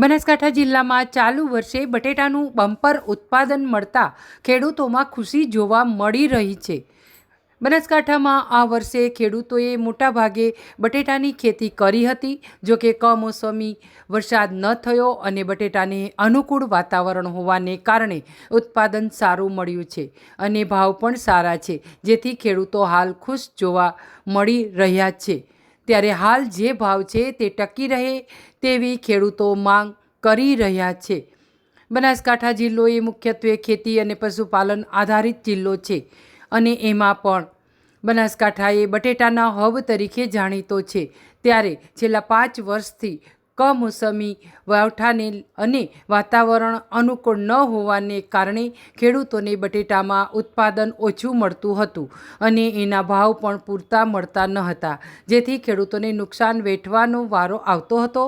બનાસકાંઠા જિલ્લામાં ચાલુ વર્ષે બટેટાનું બમ્પર ઉત્પાદન મળતા ખેડૂતોમાં ખુશી જોવા મળી રહી છે. બનાસકાંઠામાં આ વર્ષે ખેડૂતોએ મોટાભાગે બટેટાની ખેતી કરી હતી. જો કે કમોસમી વરસાદ ન થયો અને બટેટાને અનુકૂળ વાતાવરણ હોવાને કારણે ઉત્પાદન સારું મળ્યું છે અને ભાવ પણ સારા છે, જેથી ખેડૂતો હાલ ખુશ જોવા મળી રહ્યા છે. ત્યારે હાલ જે ભાવ છે તે ટકી રહે તેવી ખેડૂતો માંગ કરી રહ્યા છે. બનાસકાંઠા જિલ્લો એ મુખ્યત્વે ખેતી અને પશુપાલન આધારિત જિલ્લો છે અને એમાં પણ. બનાસકાંઠા એ બટેટાના હબ તરીકે જાણીતો છે. ત્યારે છેલ્લા પાંચ વર્ષથી કમોસમી વાવઠાને અને વાતાવરણ અનુકૂળ ન હોવાને કારણે ખેડૂતોને બટેટામાં ઉત્પાદન ઓછું મળતું હતું અને એના ભાવ પણ પૂરતા મળતા ન હતા. જેથી ખેડૂતોને નુકસાન વેઠવાનો વારો આવતો હતો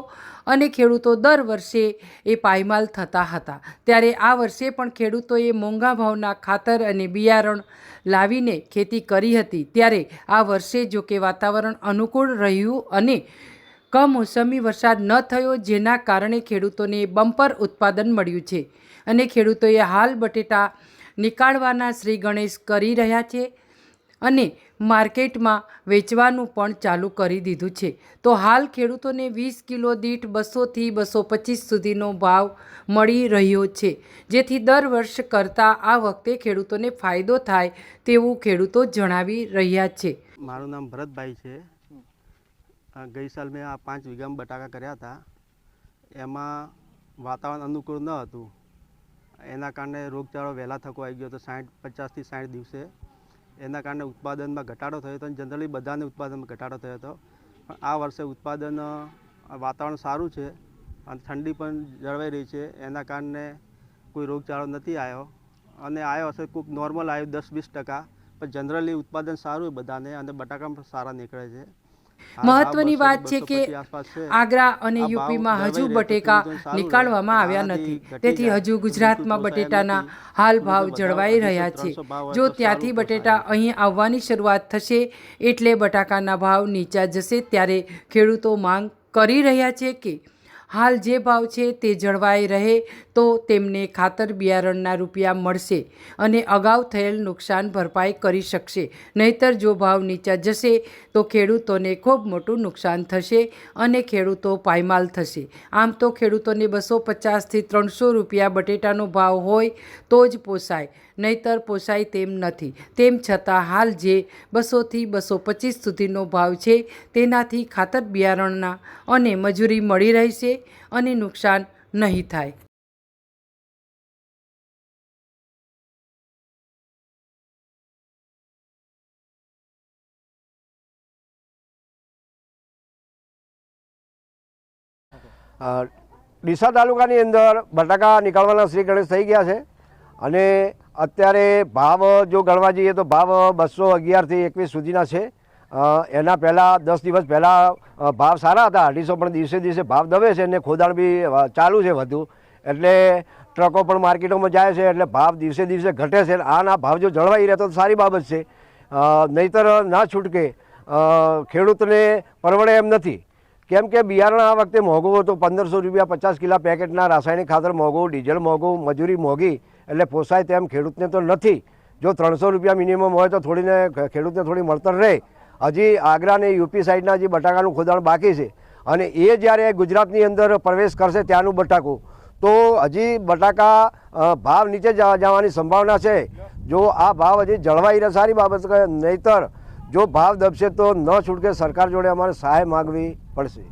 અને ખેડૂતો દર વર્ષે એ પાયમાલ થતા હતા. ત્યારે આ વર્ષે પણ ખેડૂતોએ મોંઘા ભાવના ખાતર અને બિયારણ લાવીને ખેતી કરી હતી. ત્યારે આ વર્ષે જો કે વાતાવરણ અનુકૂળ રહ્યું અને કમોસમી વરસાદ ન થયો જેના કારણે ખેડૂતોને બમ્પર ઉત્પાદન મળ્યું છે. અને ખેડૂતોએ હાલ બટેટા નીકાળવાના શ્રી ગણેશ કરી રહ્યા છે અને માર્કેટમાં વેચવાનું પણ ચાલુ કરી દીધું છે. તો હાલ ખેડૂતોને વીસ કિલો દીઠ બસોથી બસો પચીસ સુધીનો ભાવ મળી રહ્યો છે. જેથી દર વર્ષ કરતાં આ વખતે ખેડૂતોને ફાયદો થાય તેવું ખેડૂતો જણાવી રહ્યા છે. મારું નામ ભરતભાઈ છે. ગઈ સાલ મેં આ પાંચ વીઘામાં બટાકા કર્યા હતા. એમાં વાતાવરણ અનુકૂળ ન હતું. એના કારણે રોગચાળો વહેલા થકો આવી ગયો હતો સાઠ પચાસથી સાઠ દિવસે. એના કારણે ઉત્પાદનમાં ઘટાડો થયો હતો અને જનરલી બધાને ઉત્પાદનમાં ઘટાડો થયો હતો. પણ આ વર્ષે ઉત્પાદન વાતાવરણ સારું છે અને ઠંડી પણ જળવાઈ રહી છે. એના કારણે કોઈ રોગચાળો નથી આવ્યો. અને આવ્યો હશે ખૂબ નોર્મલ આવ્યો દસ વીસ ટકા. પણ જનરલી ઉત્પાદન સારું હોય બધાને અને બટાકા પણ સારા નીકળે છે. મહત્વની વાત છે કે 250 આસપાસ છે. આગ્રા અને યુપીમાં હજુ બટેકા. નીકાળવામાં આવ્યા નથી તેથી હજુ ગુજરાતમાં બટેટાના હાલ ભાવ જળવાઈ રહ્યા છે 300 ભાવ હોય જો ત્યાંથી બટેટા અહીં આવવાની શરૂઆત થશે એટલે બટાકાના ભાવ નીચા જશે ત્યારે ખેડૂતો માંગ કરી રહ્યા છે કે હાલ જે ભાવ છે તે જળવાઈ રહે તો તેમને ખાતર બિયારણના રૂપિયા મળશે અને અગાઉ થયેલ નુકસાન ભરપાઈ કરી શકશે. નહીતર જો ભાવ નીચા જશે, તો ખેડૂતોને ખૂબ મોટું નુકસાન થશે અને ખેડૂતો પાયમાલ થશે. આમ તો ખેડૂતોને બસો પચાસથી ત્રણસો રૂપિયા બટેટાનો ભાવ હોય તો જ પોસાય. નહીતર પોસાય તેમ નથી. તેમ છતાં હાલ જે બસોથી બસો પચીસ સુધીનો ભાવ છે તેનાથી ખાતર બિયારણના અને મજૂરી મળી રહેશે અને નુકસાન નહીં થાય. ડીસા તાલુકાની અંદર બટાકા નીકળવાના શ્રી ગણેશ થઈ ગયા છે. અને અત્યારે ભાવ જો ગણવા જઈએ તો ભાવ બસો અગિયારથી એકવીસ સુધીના છે. એના પહેલાં દસ દિવસ પહેલાં ભાવ સારા હતા. અઢીસો પણ દિવસે દિવસે ભાવ દબે છે અને ખોદાણ બી ચાલુ છે વધુ. એટલે ટ્રકો પણ માર્કેટોમાં જાય છે એટલે ભાવ દિવસે દિવસે ઘટે છે. આના ભાવ જો જળવાઈ રહે તો સારી બાબત છે. નહીંતર ના છૂટકે ખેડૂતને પરવડે એમ નથી. કેમ કે બિયારણ આ વખતે મોંઘું હતું. પંદરસો રૂપિયા પચાસ કિલા પેકેટના રાસાયણિક ખાતર મોંઘું, ડીઝલ મોંઘું, મજૂરી મોંઘી. એટલે પોસાય તેમ ખેડૂતને તો નથી. જો ત્રણસો રૂપિયા મિનિમમ હોય તો થોડીને ખેડૂતને થોડી મળતર રહે. હજી આગ્રા અને યુપી સાઈડના જે બટાકાનું ખોદાણ બાકી છે અને એ જ્યારે ગુજરાતની અંદર પ્રવેશ કરશે ત્યાંનું બટાકું, તો હજી બટાકા ભાવ નીચે જવા- જવાની સંભાવના છે. જો આ ભાવ હજી જળવાઈ રહે સારી બાબત નહીતર જો ભાવ દબશે તો ન છૂટકે સરકાર જોડે અમારે સહાય માગવી પડશે.